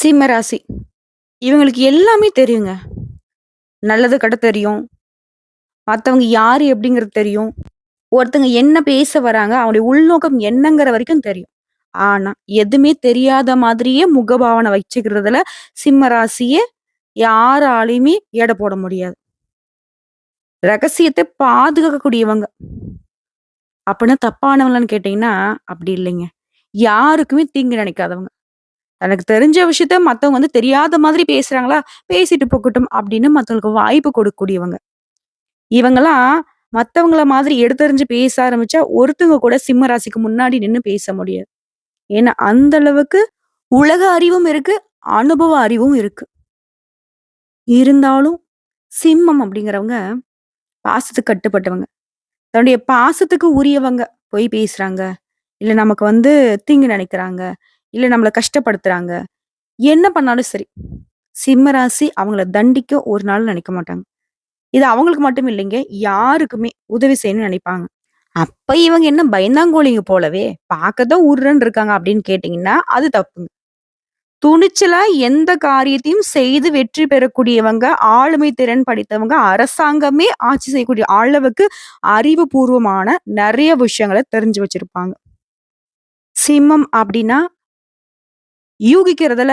சிம்ம ராசி. இவங்களுக்கு எல்லாமே தெரியுங்க. நல்லது கடை தெரியும். மற்றவங்க யார் எப்படிங்கிறது தெரியும். ஒருத்தங்க என்ன பேச வராங்க, அவங்களுடைய உள்நோக்கம் என்னங்கிற வரைக்கும் தெரியும். ஆனா, எதுவுமே தெரியாத மாதிரியே முகபாவனை வச்சுக்கிறதுல சிம்ம யாராலையுமே எடை போட முடியாது. ரகசியத்தை பாதுகாக்கக்கூடியவங்க. அப்படின்னா தப்பானவங்களான்னு கேட்டீங்கன்னா, அப்படி இல்லைங்க. யாருக்குமே தீங்கு நினைக்காதவங்க. தனக்கு தெரிஞ்ச விஷயத்த மத்தவங்க வந்து தெரியாத மாதிரி பேசுறாங்களா, பேசிட்டு போகட்டும் அப்படின்னு மத்தவங்களுக்கு வாய்ப்பு கொடுக்கக்கூடியவங்க. இவங்கெல்லாம் மத்தவங்கள மாதிரி எடுத்தறிஞ்சு பேச ஆரம்பிச்சா, ஒருத்தவங்க கூட சிம்ம ராசிக்கு முன்னாடி நின்னு பேச முடியாது. ஏன்னா, அந்த அளவுக்கு உலக அறிவும் இருக்கு, அனுபவ அறிவும் இருக்கு. இருந்தாலும், சிம்மம் அப்படிங்கிறவங்க பாசத்துக்கு கட்டுப்பட்டவங்க. தன்னுடைய பாசத்துக்கு உரியவங்க போய் பேசுறாங்க, இல்ல நமக்கு வந்து தீங்கு நினைக்கிறாங்க, இல்ல நம்மளை கஷ்டப்படுத்துறாங்க. என்ன பண்ணாலும் சரி, சிம்ம ராசி அவங்கள தண்டிக்க ஒரு நாளும் நினைக்க மாட்டாங்க. இது அவங்களுக்கு மட்டும் இல்லைங்க, யாருக்குமே உதவி செய்யணும்னு நினைப்பாங்க. அப்ப இவங்க என்ன பயந்தாங்கோலிங்க போலவே, பார்க்க தான் இருக்காங்க அப்படின்னு கேட்டீங்கன்னா, அது தப்புங்க. துணிச்சலா எந்த காரியத்தையும் செய்து வெற்றி பெறக்கூடியவங்க, ஆளுமை திறன் படித்தவங்க அரசாங்கமே ஆட்சி செய்யக்கூடிய அளவுக்கு அறிவுபூர்வமான நிறைய விஷயங்களை தெரிஞ்சு வச்சிருப்பாங்க. சிம்மம் அப்படின்னா யூகிக்கிறதுல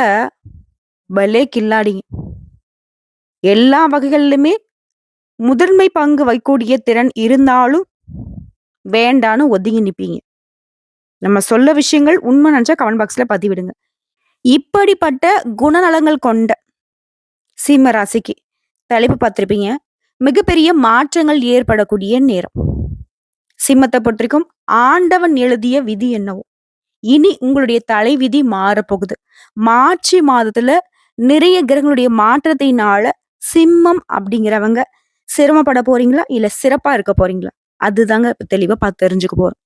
பலே கில்லாடிங்க. எல்லா வகைகள்லுமே முதன்மை பங்கு வைக்கக்கூடிய திறன் இருந்தாலும், வேண்டான்னு ஒதுங்கி நிற்பீங்க நம்ம சொல்ல விஷயங்கள் உண்மை நினச்சா கமெண்ட் பாக்ஸில் பதிவிடுங்க. இப்படிப்பட்ட குணநலங்கள் கொண்ட சிம்ம ராசிக்கு தலைப்பு பார்த்துருப்பீங்க மிகப்பெரிய மாற்றங்கள் ஏற்படக்கூடிய நேரம். சிம்மத்தை பொறுத்திருக்கும் ஆண்டவன் எழுதிய விதி என்னவோ, இனி உங்களுடைய தலைவிதி மாறப்போகுது. மார்ச் மாதத்துல நிறைய கிரகங்களுடைய மாற்றத்தினால சிம்மம் அப்படிங்கிறவங்க சிரமப்பட போறீங்களா? இல்ல சிறப்பா இருக்க போறீங்களா? அதுதாங்க இப்ப தெளிவா பார்த்து தெரிஞ்சுக்க போறோம்.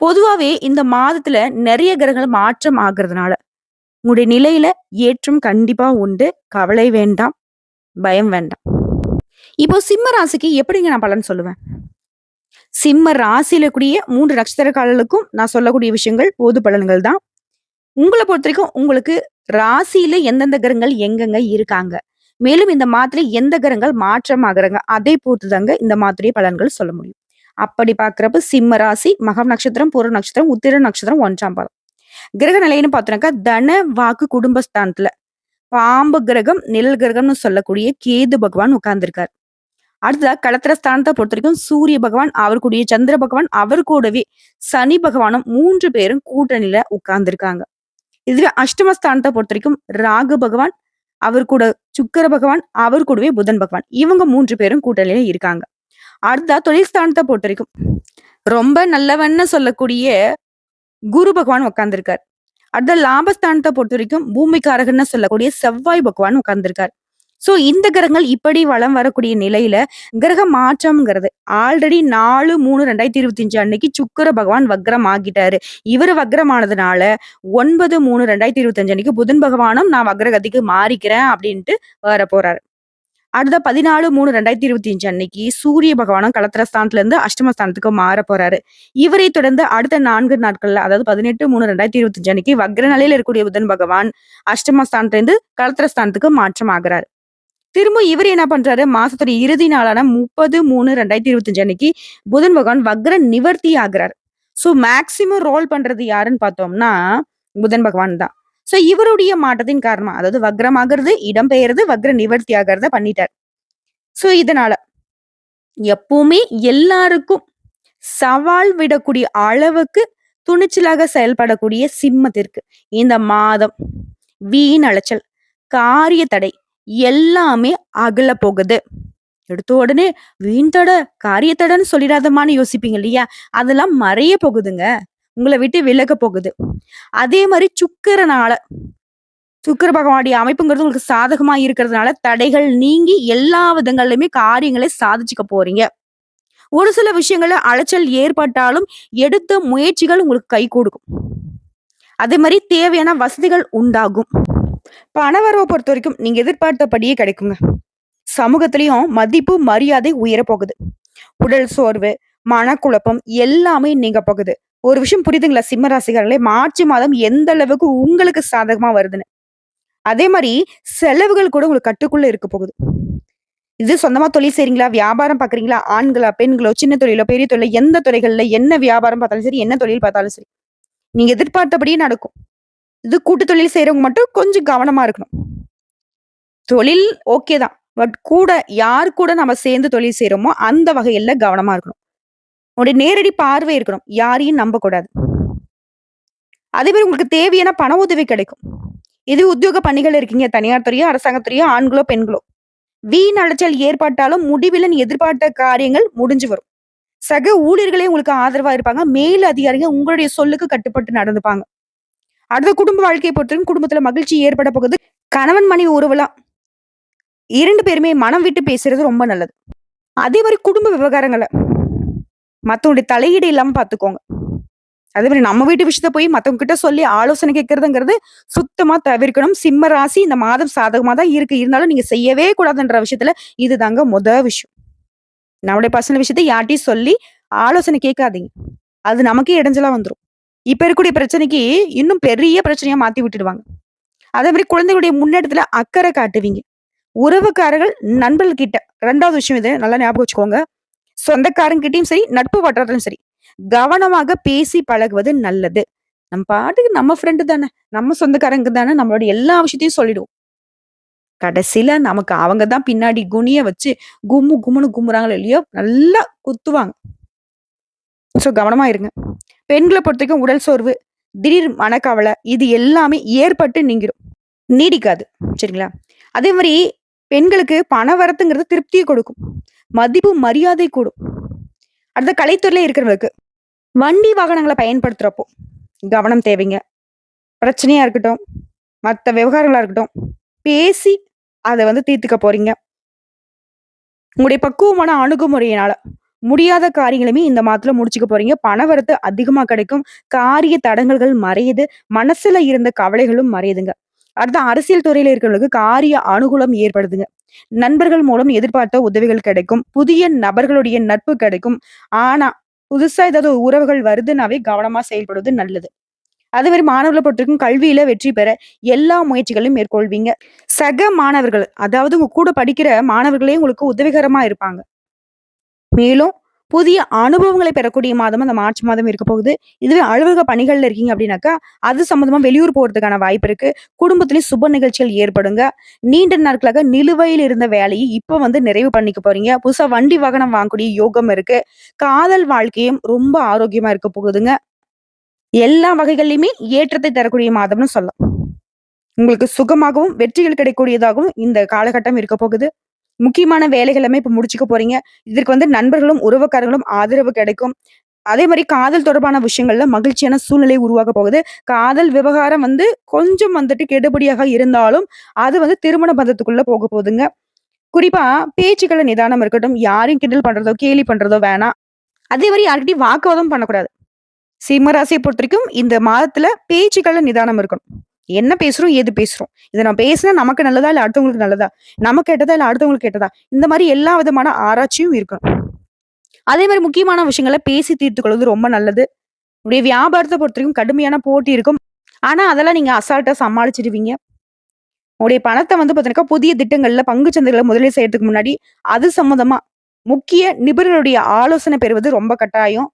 பொதுவாவே இந்த மாதத்துல நிறைய கிரகங்கள் மாற்றம் ஆகுறதுனால, உங்களுடைய நிலையில ஏற்றம் கண்டிப்பா உண்டு. கவலை வேண்டாம். பயம் வேண்டாம். இப்போ சிம்ம ராசிக்கு எப்படிங்க நான் பலன் சொல்லுவேன்? சிம்ம ராசியில கூடிய மூன்று நட்சத்திரக்காரர்களுக்கும் நான் சொல்லக்கூடிய விஷயங்கள் பொது பலன்கள் தான். உங்களை பொறுத்த வரைக்கும் உங்களுக்கு ராசியில எந்தெந்த கிரகங்கள் எங்கெங்க இருக்காங்க? மேலும் இந்த மாத்திரை எந்த கிரகங்கள் மாற்றம் ஆகுறாங்க? அதை பொறுத்து தாங்க இந்த மாத்திரை பலன்கள் சொல்ல முடியும். அப்படி பாக்குறப்ப சிம்ம ராசி, மகம் நட்சத்திரம், பூர நட்சத்திரம், உத்திர நட்சத்திரம் ஒன்றாம் பாதம். கிரக நிலைன்னு பார்த்தோம்னாக்கா, தன, வாக்கு, குடும்பஸ்தானத்துல பாம்பு கிரகம், நிழல் கிரகம்னு சொல்லக்கூடிய கேது பகவான் உட்கார்ந்திருக்கார். அடுத்ததா ஸ்தானத்தை பொறுத்த வரைக்கும் சூரிய பகவான், அவர் சந்திர பகவான், அவர் கூடவே சனி பகவானும் மூன்று பேரும் கூட்டணியில உட்கார்ந்துருக்காங்க இதுவே அஷ்டம பொறுத்த வரைக்கும் ராகு பகவான், அவர் கூட சுக்கிர பகவான், அவர் கூடவே புதன் பகவான். இவங்க மூன்று பேரும் கூட்டணியில இருக்காங்க. அடுத்தா தொழில் ஸ்தானத்தை பொறுத்த வரைக்கும் ரொம்ப நல்லவன்னு சொல்லக்கூடிய குரு பகவான் உட்கார்ந்துருக்கார் அடுத்த லாபஸ்தானத்தை பொறுத்த வரைக்கும் பூமிக்காரகன்னு சொல்லக்கூடிய செவ்வாய் பகவான் உட்கார்ந்துருக்கார் சோ இந்த கிரகங்கள் இப்படி வளம் வரக்கூடிய நிலையில, கிரக மாற்றம்ங்கிறது ஆல்ரெடி 4/3/2025 அன்னைக்கு சுக்கர பகவான் வக்ரம் ஆகிட்டாரு. இவரு வக்ரமானதுனால 9/3/2025 அன்னைக்கு புதன் பகவானும் நான் வக்ரகதிக்கு மாறிக்கிறேன் அப்படின்ட்டு வரப்போறாரு. அடுத்த 14/3/2025 அன்னைக்கு சூரிய பகவானும் களத்திர ஸ்தானத்துல இருந்து அஷ்டம ஸ்தானத்துக்கு மாற போறாரு. இவரை தொடர்ந்து அடுத்த நான்கு நாட்கள்ல அதாவது 18/3/2025 அன்னைக்கு வக்ர நிலையில இருக்கக்கூடிய புதன் பகவான் அஷ்டம ஸ்தானத்துல இருந்து ஸ்தானத்துக்கு மாற்றம் ஆகிறார் திரும்ப இவர் என்ன பண்றாரு, மாசத்துடைய இறுதி நாளான 30/3/2025 அன்னைக்கு புதன் பகவான் வக்ர நிவர்த்தி ஆகுறாரு. ஸோ மேக்சிமம் ரோல் பண்றது யாருன்னு பார்த்தோம்னா, புதன் பகவான் தான். சோ இவருடைய மாற்றத்தின் காரணமா, அதாவது வக்ரமாகிறது ஆகுறது, இடம் பெயர்றது, வக்ர நிவர்த்தி ஆகிறத பண்ணிட்டார். ஸோ இதனால எப்பவுமே எல்லாருக்கும் சவால் விடக்கூடிய அளவுக்கு துணிச்சலாக செயல்படக்கூடிய சிம்மத்திற்கு இந்த மாதம் வீண் அலைச்சல், காரிய தடை எல்லாமே அகல போகுது. எடுத்த உடனே வீண்தட காரியத்தடன்னு சொல்லிடாதமான்னு யோசிப்பீங்க இல்லையா? அதெல்லாம் மறைய போகுதுங்க. உங்களை விட்டு விலக போகுது. அதே மாதிரி சுக்கிரனால சுக்கிர பகவானுடைய அமைப்புங்கிறது உங்களுக்கு சாதகமா இருக்கிறதுனால, தடைகள் நீங்கி எல்லா விதங்கள்லயுமே காரியங்களை சாதிச்சுக்க போறீங்க. ஒரு சில விஷயங்கள்ல அலைச்சல் ஏற்பட்டாலும், எடுத்த முயற்சிகள் உங்களுக்கு கை கொடுக்கும். அதே மாதிரி தேவையான வசதிகள் உண்டாகும். பணவரவ பொறுத்தவரைக்கும் நீங்க எதிர்பார்த்தபடியே கிடைக்குங்க. சமூகத்திலையும் மதிப்பு, மரியாதை உயர போகுது. உடல் சோர்வு, மனக்குழப்பம் எல்லாமே நீங்க போகுது. ஒரு விஷயம் புரியுதுங்களா சிம்ம ராசிகர்களே மார்ச் மாதம் எந்த அளவுக்கு உங்களுக்கு சாதகமா வருதுன்னு. அதே மாதிரி செலவுகள் கூட உங்களுக்கு கட்டுக்குள்ள இருக்க போகுது. இது சொந்தமா தொழில் செய்றீங்களா? வியாபாரம் பாக்குறீங்களா ஆண்களா? பெண்களோ? சின்ன தொழிலோ? பெரிய தொழிலோ? எந்த துறைகள்ல என்ன வியாபாரம் பார்த்தாலும் சரி, என்ன தொழில் பார்த்தாலும் சரி. நீங்க எதிர்பார்த்தபடியே நடக்கும். இது கூட்டு தொழில் செய்யறவங்க மட்டும் கொஞ்சம் கவனமா இருக்கணும். தொழில் ஓகே தான். பட் கூட யார் கூட நம்ம சேர்ந்து தொழில் செய்யறோமோ அந்த வகையில கவனமா இருக்கணும். உங்களுடைய நேரடி பார்வை இருக்கணும். யாரையும் நம்பக்கூடாது. அதே மாதிரி உங்களுக்கு தேவையான பண உதவி கிடைக்கும். இது உத்தியோக பணிகள் இருக்கீங்க. தனியார் துறையோ, அரசாங்கத்துறையோ ஆண்களோ, பெண்களோ. வீண் அலைச்சல் ஏற்பட்டாலும் முடிவிலன் எதிர்பார்த்த காரியங்கள் முடிஞ்சு வரும். சக ஊழியர்களே உங்களுக்கு ஆதரவா இருப்பாங்க. மேல் அதிகாரிகள் உங்களுடைய சொல்லுக்கு கட்டுப்பட்டு நடந்துப்பாங்க. அடுத்த குடும்ப வாழ்க்கையை பொறுத்தவரைக்கும் குடும்பத்தில் மகிழ்ச்சி ஏற்பட போகுது. கணவன் மனைவி உறவுலாம் இரண்டு பேருமே மனம் விட்டு பேசுறது ரொம்ப நல்லது. அதே மாதிரி குடும்ப விவகாரங்களை மத்தவங்களுடைய தலையீடு இல்லாமல் பார்த்துக்கோங்க. அதே மாதிரி நம்ம வீட்டு விஷயத்த போய் மற்றவங்க கிட்ட சொல்லி ஆலோசனை கேட்கறதுங்கிறது சுத்தமா தவிர்க்கணும். சிம்ம ராசி இந்த மாதம் சாதகமா தான் இருக்கு. இருந்தாலும் நீங்க செய்யவே கூடாதுன்ற விஷயத்துல இதுதாங்க முத விஷயம். நம்முடைய பர்சனல் விஷயத்த யார்ட்டையும் சொல்லி ஆலோசனை கேட்காதீங்க. அது நமக்கே இடைஞ்சலா வந்துடும் இப்ப இருக்கக்கூடிய பிரச்சனைக்கு இன்னும் பெரிய பிரச்சனையா மாத்தி விட்டுடுவாங்க. அதே மாதிரி குழந்தைகளுடைய முன்னேற்றத்துல அக்கறை காட்டுவீங்க. உறவுக்காரர்கள் நண்பர்கள்கிட்ட ரெண்டாவது விஷயம் இது நல்லா ஞாபகம் வச்சுக்கோங்க. சொந்தக்காரங்ககிட்டயும் சரி, நட்பு வட்டாரத்திலும் சரி, கவனமாக பேசி பழகுவது நல்லது. நம்ம பாட்டுக்கு நம்ம ஃப்ரெண்டு தானே, நம்ம சொந்தக்காரங்க தானே நம்மளோட எல்லா விஷயத்தையும் சொல்லிடுவோம். கடைசியில நமக்கு அவங்க தான் பின்னாடி குனிய வச்சு கும்மு கும்முன்னு கும்முறாங்களோ இல்லையோ, நல்லா குத்துவாங்க. ஸோ கவனமா இருங்க. பெண்களை பொறுத்தவரைக்கும் உடல் சோர்வு, திடீர் மனக்கவலை இது எல்லாமே ஏற்பட்டு நீங்கிடும் நீடிக்காது. சரிங்களா? அதே மாதிரி பெண்களுக்கு பண வரத்துங்கிறது திருப்தியை கொடுக்கும். மதிப்பு, மரியாதை கூடும். அடுத்த கலைத்துறையில இருக்கிறவங்களுக்கு, வண்டி வாகனங்களை பயன்படுத்துறப்போ கவனம் தேவைங்க. பிரச்சனையா இருக்கட்டும், மத்த விவகாரங்களா இருக்கட்டும், பேசி அதை வந்து தீர்த்துக்க போறீங்க. உங்களுடைய பக்குவமான அணுகுமுறையினால முடியாத காரியங்களுமே இந்த மாதத்துல முடிச்சுக்க போறீங்க. பணவரத்து அதிகமா கிடைக்கும். காரிய தடங்கல்கள் மறையுது. மனசுல இருந்த கவலைகளும் மறையுதுங்க. அடுத்த அரசியல் துறையில இருக்கிறவங்களுக்கு காரிய அனுகூலம் ஏற்படுதுங்க. நண்பர்கள் மூலம் எதிர்பார்த்த உதவிகள் கிடைக்கும். புதிய நபர்களுடைய நட்பு கிடைக்கும். ஆனா, புதுசா ஏதாவது உறவுகள் வருதுனாவே கவனமா செயல்படுவது நல்லது. அதே மாதிரி மாணவர்களை பொறுத்தவரைக்கும் கல்வியில வெற்றி பெற எல்லா முயற்சிகளையும் மேற்கொள்வீங்க. சக மாணவர்கள், அதாவது உங்க கூட படிக்கிற மாணவர்களே உங்களுக்கு உதவிகரமா இருப்பாங்க. மேலும் புதிய அனுபவங்களை பெறக்கூடிய மாதம் இந்த மார்ச் மாதம் இருக்க போகுது. இதுவே அலுவலக பணிகள்ல இருக்கீங்க அப்படின்னாக்கா, அது சம்மந்தமா வெளியூர் போறதுக்கான வாய்ப்பு இருக்கு. குடும்பத்திலயும் சுப நிகழ்ச்சிகள் ஏற்படுங்க. நீண்ட நாட்களாக நிலுவையில் இருந்த வேலையை இப்ப வந்து நிறைவு பண்ணிக்க போறீங்க. புதுசா வண்டி வாகனம் வாங்கக்கூடிய யோகம் இருக்கு. காதல் வாழ்க்கையும் ரொம்ப ஆரோக்கியமா இருக்க போகுதுங்க. எல்லா வகைகள்லையுமே ஏற்றத்தை தரக்கூடிய மாதம்னு சொல்லலாம். உங்களுக்கு சுகமாகவும், வெற்றிகள் கிடைக்கக்கூடியதாகவும் இந்த காலகட்டம் இருக்க போகுது. முக்கியமான வேலைகள் எல்லாமே இப்போ முடிச்சுக்க போறீங்க. இதற்கு வந்து நண்பர்களும், உறவுக்காரங்களும் ஆதரவு கிடைக்கும். அதே மாதிரி காதல் தொடர்பான விஷயங்கள்ல மகிழ்ச்சியான சூழ்நிலை உருவாக போகுது. காதல் விவகாரம் வந்து கொஞ்சம் வந்துட்டு கெடுபடியாக இருந்தாலும், அது வந்து திருமண பந்தத்துக்குள்ள போக போகுதுங்க. குறிப்பா பேச்சுக்களை நிதானம் இருக்கட்டும். யாரையும் கிண்டல் பண்றதோ, கேலி பண்றதோ வேணாம். அதே மாதிரி யாருக்கிட்டையும் வாக்குவாதம் பண்ணக்கூடாது. சிம்மராசியை பொறுத்த வரைக்கும் இந்த மாதத்துல பேச்சுக்களை நிதானம் இருக்கணும். என்ன பேசுறோம்? ஏது பேசுறோம்? இதை நான் பேசினா நமக்கு நல்லதா? இல்லை அடுத்தவங்களுக்கு நல்லதா? நமக்கு கெட்டதா? இல்லை அடுத்தவங்களுக்கு கெட்டதா? இந்த மாதிரி எல்லா விதமான ஆராய்ச்சியும் இருக்கணும். அதே மாதிரி முக்கியமான விஷயங்களை பேசி தீர்த்துக்கொள்வது ரொம்ப நல்லது. உடைய வியாபாரத்தை பொறுத்த வரைக்கும் கடுமையான போட்டி இருக்கும். ஆனா, அதெல்லாம் நீங்க அசால்ட்டா சமாளிச்சிடுவீங்க உடைய பணத்தை வந்து பார்த்தீங்கன்னாக்கா, புதிய திட்டங்கள்ல பங்குச் சந்தைகளை முதலீடு செய்யறதுக்கு முன்னாடி, அது சம்மந்தமா முக்கிய நிபுணருடைய ஆலோசனை பெறுவது ரொம்ப கட்டாயம்.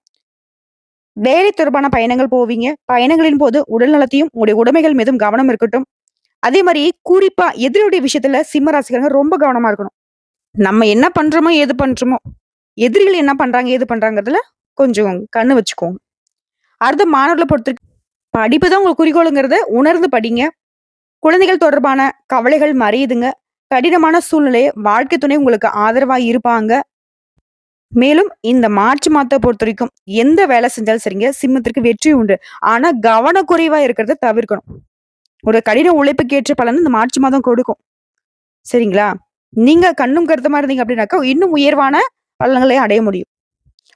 வேலை தொடர்பான பயணங்கள் போவீங்க. பயணங்களின் போது உடல் நலத்தையும், உங்களுடைய உடைமைகள் மீதும் கவனம் இருக்கட்டும். அதே மாதிரி குறிப்பா எதிரியுடைய விஷயத்துல சிம்ம ராசிக்காரங்க ரொம்ப கவனமா இருக்கணும். நம்ம என்ன பண்றோமோ, ஏது பண்றோமோ, எதிரிகள் என்ன பண்றாங்க, ஏது பண்றாங்கிறதுல கொஞ்சம் கண்ணு வச்சுக்கோங்க. அடுத்து மாணவர்களை பொறுத்த படிப்பு தான் உங்களுக்கு குறிக்கோளுங்கிறத உணர்ந்து படிங்க. குழந்தைகள் தொடர்பான கவலைகள் மறையுதுங்க. கடினமான சூழ்நிலையை வாழ்க்கை துணை உங்களுக்கு ஆதரவா இருப்பாங்க. மேலும் இந்த மார்ச் மாதத்தை பொறுத்த வரைக்கும் எந்த வேலை செஞ்சாலும் சரிங்க, சிம்மத்திற்கு வெற்றி உண்டு. ஆனா கவனக்குறைவா இருக்கிறத தவிர்க்கணும். ஒரு கடின உழைப்புக்கு ஏற்ற பலன் இந்த மார்ச் மாதம் கொடுக்கும். சரிங்களா? நீங்க கண்ணும் கருத்துமா இருந்தீங்க அப்படின்னாக்கா, இன்னும் உயர்வான பலன்களை அடைய முடியும்.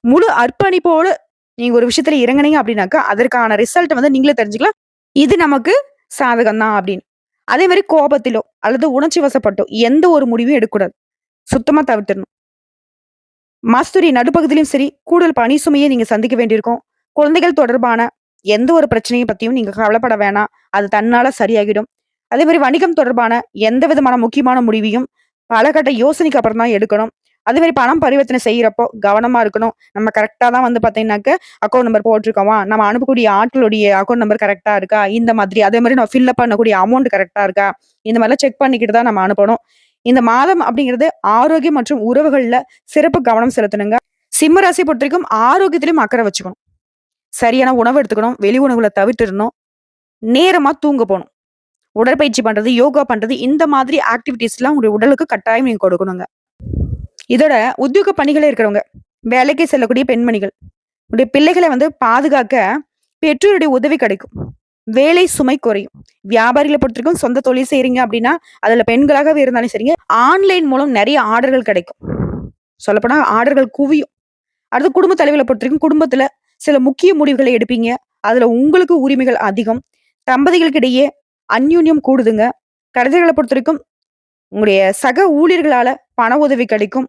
முழு அர்ப்பணிப்போடு நீங்க ஒரு விஷயத்துல இறங்குனீங்க அப்படின்னாக்கா, அதற்கான ரிசல்ட் வந்து நீங்களே தெரிஞ்சுக்கலாம். இது நமக்கு சாதகம் தான் அப்படின்னு. அதே மாதிரி கோபத்திலோ அல்லது உணர்ச்சி வசப்பட்டோ எந்த ஒரு முடிவும் எடுக்கக்கூடாது. சுத்தமா தவிர்த்திடணும் மாசத்துடைய நடுப்பகுதியிலும் சரி, கூடுதல் பணி சுமையை நீங்க சந்திக்க வேண்டியிருக்கும். குழந்தைகள் தொடர்பான எந்த ஒரு பிரச்சனையை பத்தியும் நீங்க கவலைப்பட வேணாம். அது தன்னால சரியாகிடும். அதே மாதிரி வணிகம் தொடர்பான எந்த விதமான முக்கியமான முடிவையும் பல கட்ட யோசனைக்கு அப்புறம் தான் எடுக்கணும் அதே மாதிரி பணம் பரிவர்த்தனை செய்யறப்போ கவனமா இருக்கணும் நம்ம கரெக்டா தான் வந்து பாத்தீங்கன்னாக்க அக்கௌண்ட் நம்பர் போட்டிருக்கோமா நம்ம அனுப்பக்கூடிய ஆட்களுடைய அக்கௌண்ட் நம்பர் கரெக்டா இருக்கா இந்த மாதிரி அதே மாதிரி நம்ம ஃபில்அப் பண்ணக்கூடிய அமௌண்ட் கரெக்டா இருக்கா இந்த மாதிரிலாம் செக் பண்ணிக்கிட்டு தான் நம்ம அனுப்பணும் இந்த மாதம் அப்படிங்கிறது ஆரோக்கியம் மற்றும் உறவுகள்ல சிறப்பு கவனம் செலுத்தணுங்க. சிம்ம ராசி பொறுத்த வரைக்கும் ஆரோக்கியத்திலையும் அக்கறை வச்சுக்கணும். சரியான உணவு எடுத்துக்கணும் வெளி உணவுகளை தவிர்த்திடணும் நேரமா தூங்க போகணும். உடற்பயிற்சி பண்றது யோகா பண்றது இந்த மாதிரி ஆக்டிவிட்டீஸ்லாம் உங்களுடைய உடலுக்கு கட்டாயம் நீங்க கொடுக்கணுங்க. இதோட உத்தியோக பணிகளே இருக்கிறவங்க வேலைக்கு செல்லக்கூடிய பெண்மணிகள் உடைய பிள்ளைகளை வந்து பாதுகாக்க பெற்றோருடைய உதவி கிடைக்கும். வேலை சுமை குறையும். வியாபாரிகளை பொறுத்திருக்கும் சொந்த தொழில் செய்கிறீங்க அப்படின்னா அதில் பெண்களாகவே இருந்தாலும் சரிங்க ஆன்லைன் மூலம் நிறைய ஆர்டர்கள் கிடைக்கும். சொல்லப்போனால் ஆர்டர்கள் குவியும். அடுத்து குடும்ப தலைவர்களை பொறுத்த வரைக்கும் சில முக்கிய முடிவுகளை எடுப்பீங்க. அதில் உங்களுக்கு உரிமைகள் அதிகம். தம்பதிகளுக்கு இடையே அந்யூன்யம் கூடுதுங்க. கடைசிகளை பொறுத்த வரைக்கும் உங்களுடைய சக ஊழியர்களால் பண உதவி கிடைக்கும்.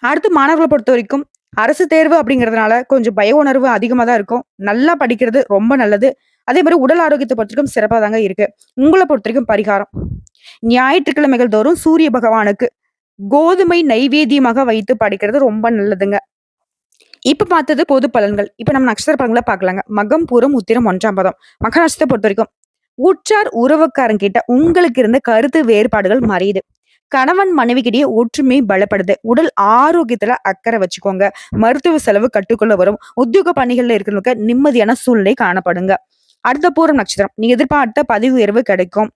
அடுத்து மாணவர்களை பொறுத்த வரைக்கும் அரசு தேர்வு அப்படிங்கிறதுனால கொஞ்சம் பய உணர்வு அதிகமாக தான் இருக்கும். நல்லா படிக்கிறது ரொம்ப நல்லது. அதே மாதிரி உடல் ஆரோக்கியத்தை பொறுத்த வரைக்கும் சிறப்பாக தாங்க இருக்கு. உங்களை பொறுத்த வரைக்கும் பரிகாரம். ஞாயிற்றுக்கிழமைகள் தோறும் சூரிய பகவானுக்கு கோதுமை நைவேத்தியமாக வைத்து படிக்கிறது ரொம்ப நல்லதுங்க. இப்ப பார்த்தது பொது பலன்கள். இப்ப நம்ம நட்சத்திர பலன்களை பார்க்கலாங்க. மகம் பூரம் உத்திரம் ஒன்றாம் பதம். மக நட்சத்திரத்தை பொறுத்த வரைக்கும் உற்றார் உறவுக்காரங்கிட்ட உங்களுக்கு இருந்த கருத்து வேறுபாடுகள் மறையுது. கணவன் மனைவிக்கிடையே ஒற்றுமை பலப்படுது. உடல் ஆரோக்கியத்துல அக்கறை வச்சுக்கோங்க. மருத்துவ செலவு கட்டுக்குள்ள வரும். உத்தியோக பணிகள்ல இருக்கிறவங்களுக்கு நிம்மதியான சூழ்நிலை காணப்படுங்க. அடுத்த பூரம் நட்சத்திரம். நீங்க எதிர்பார்த்த பதிவு உயர்வு கிடைக்கும்.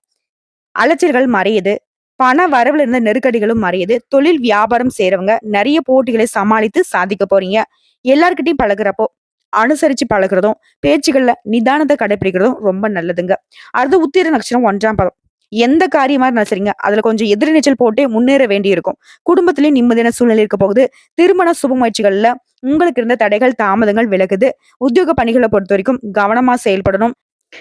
அலைச்சல்கள் மறையுது. பண வரவுல இருந்த நெருக்கடிகளும் மறையுது. தொழில் வியாபாரம் செய்யறவங்க நிறைய போட்டிகளை சமாளித்து சாதிக்க போறீங்க. எல்லார்கிட்டையும் பழகுறப்போ அனுசரிச்சு பழகுறதும் பேச்சுகள்ல நிதானத்தை கடைபிடிக்கிறதும் ரொம்ப நல்லதுங்க. அடுத்து உத்திர நட்சத்திரம் ஒன்றாம் பதம். எந்த காரியமா இருந்தாலும் சரிங்க. அதுல கொஞ்சம் எதிர்நீச்சல் போட்டே முன்னேற வேண்டி இருக்கும் குடும்பத்திலயும் நிம்மதியான சூழ்நிலை இருக்க போகுது. திருமண சுப முயற்சிகள்ல உங்களுக்கு இருந்த தடைகள் தாமதங்கள் விலகுது. உத்தியோக பணிகளை பொறுத்த வரைக்கும் கவனமா செயல்படணும்.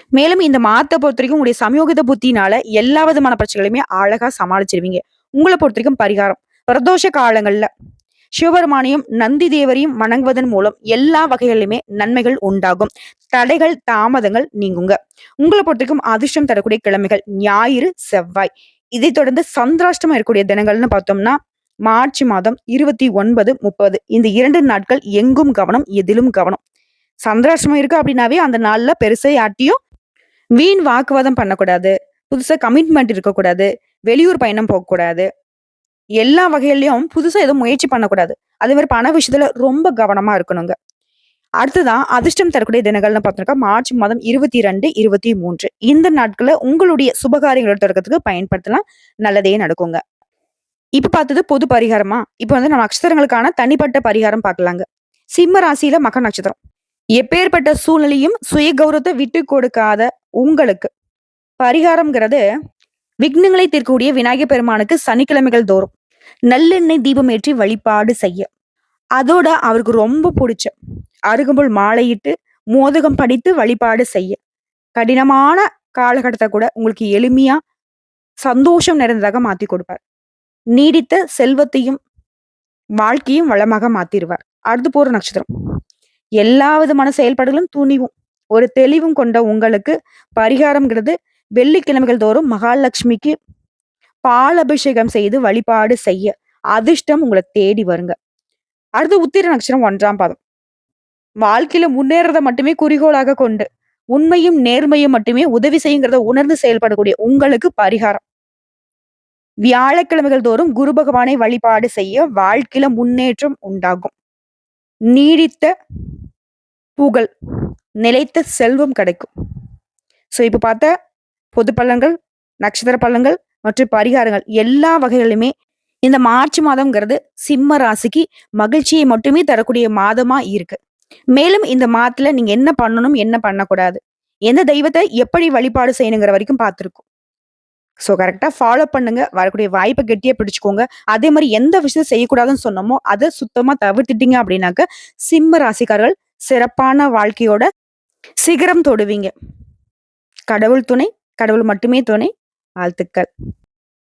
மேலும் இந்த மாதத்தை பொறுத்த வரைக்கும் உங்களுடைய சமயோகித புத்தினால எல்லா விதமான பிரச்சனைகளையுமே அழகா சமாளிச்சிருவீங்க. உங்களை பொறுத்த வரைக்கும் பரிகாரம். பிரதோஷ காலங்கள்ல சிவபெருமானையும் நந்தி தேவரையும் வணங்குவதன் மூலம் எல்லா வகைகளிலுமே நன்மைகள் உண்டாகும். தடைகள் தாமதங்கள் நீங்குங்க. உங்களை பொறுத்தவரைக்கும் அதிர்ஷ்டம் தரக்கூடிய கிழமைகள் ஞாயிறு செவ்வாய். இதை தொடர்ந்து சந்திராஷ்டமா இருக்கக்கூடிய தினங்கள்னு பார்த்தோம்னா மார்ச் மாதம் இருபத்தி ஒன்பது முப்பது. இந்த இரண்டு நாட்கள் எங்கும் கவனம் எதிலும் கவனம். சந்திராஷ்டமம் இருக்கு அப்படின்னாவே அந்த நாள்ல பெருசா யார்ட்டையும் வீண் வாக்குவாதம் பண்ணக்கூடாது. புதுசா கமிட்மெண்ட் இருக்கக்கூடாது. வெளியூர் பயணம் போகக்கூடாது. எல்லா வகையிலையும் புதுசா எதுவும் முயற்சி பண்ணக்கூடாது. அதே மாதிரி பண விஷயத்துல ரொம்ப கவனமா இருக்கணுங்க. அடுத்ததான் அதிர்ஷ்டம் தரக்கூடிய தினங்கள்னு பார்த்தோம்னா மார்ச் மாதம் இருபத்தி ரெண்டு இருபத்தி மூன்று. இந்த நாட்களை உங்களுடைய சுபகாரியங்களோட தொடக்கத்துக்கு பயன்படுத்தலாம். நல்லதே நடக்குங்க. இப்ப பார்த்தது பொது பரிகாரமா? இப்ப வந்து நம்ம நட்சத்திரங்களுக்கான தனிப்பட்ட பரிகாரம் பார்க்கலாங்க. சிம்ம ராசியில மக நட்சத்திரம். எப்பேற்பட்ட சூழ்நிலையும் சுய கௌரவத்தை விட்டு கொடுக்காத உங்களுக்கு பரிகாரம்ங்கிறது விக்னங்களை தீர்க்கக்கூடிய விநாயகர் பெருமானுக்கு சனிக்கிழமைகள் தோறும். நல்லெண்ணெய் தீபம் ஏற்றி வழிபாடு செய்ய. அதோட அவருக்கு ரொம்ப பிடிச்ச. அருகம்புல் மாலையிட்டு மோதகம் படித்து வழிபாடு செய்ய. கடினமான காலகட்டத்தை கூட உங்களுக்கு எளிமையா சந்தோஷம் நிறைந்ததாக மாத்தி கொடுப்பார். நீடித்த செல்வத்தையும் வாழ்க்கையும் வளமாக மாத்திடுவார். அடுத்து போற நட்சத்திரம். எல்லா விதமான செயல்பாடுகளும் துணிவும். ஒரு தெளிவும் கொண்ட உங்களுக்கு பரிகாரம்ங்கிறது வெள்ளிக்கிழமைகள் தோறும் மகாலட்சுமிக்கு பால் அபிஷேகம் செய்து வழிபாடு செய்ய அதிர்ஷ்டம் உங்களை தேடி வருங்க. அடுத்து உத்திர நட்சத்திரம் ஒன்றாம் பாதம். வாழ்க்கையில முன்னேறத மட்டுமே குறிக்கோளாக கொண்டு உண்மையும் நேர்மையும் மட்டுமே உதவி செய்யுங்கிறத உணர்ந்து செயல்படக்கூடிய உங்களுக்கு பரிகாரம். வியாழக்கிழமைகள் தோறும் குரு பகவானை வழிபாடு செய்ய வாழ்க்கையில முன்னேற்றம் உண்டாகும். நீடித்த புகழ் நிலைத்த செல்வம் கிடைக்கும். ஸோ இப்போ பார்த்த பொது பள்ளங்கள் நட்சத்திர பள்ளங்கள் மற்றும் பரிகாரங்கள் எல்லா வகைகளிலுமே இந்த மார்ச் மாதம்ங்கிறது சிம்ம ராசிக்கு மகிழ்ச்சியை மட்டுமே தரக்கூடிய மாதமா இருக்கு. மேலும் இந்த மாதத்துல நீங்க என்ன பண்ணணும் என்ன பண்ணக்கூடாது? எந்த தெய்வத்தை எப்படி வழிபாடு செய்யணுங்கிற வரைக்கும் பார்த்துருக்கோம். ஸோ கரெக்டாக ஃபாலோ பண்ணுங்க. வரக்கூடிய வாய்ப்பை கெட்டியா பிடிச்சுக்கோங்க. அதே மாதிரி எந்த விஷயம் செய்யக்கூடாதுன்னு சொன்னோமோ அதை சுத்தமா தவிர்த்துட்டீங்க அப்படின்னாக்க சிம்ம ராசிக்காரர்கள் சிறப்பான வாழ்க்கையோட சிகரம் தொடுவீங்க. கடவுள் துணை கடவுள் மட்டுமே துணை வாழ்த்துக்கள்.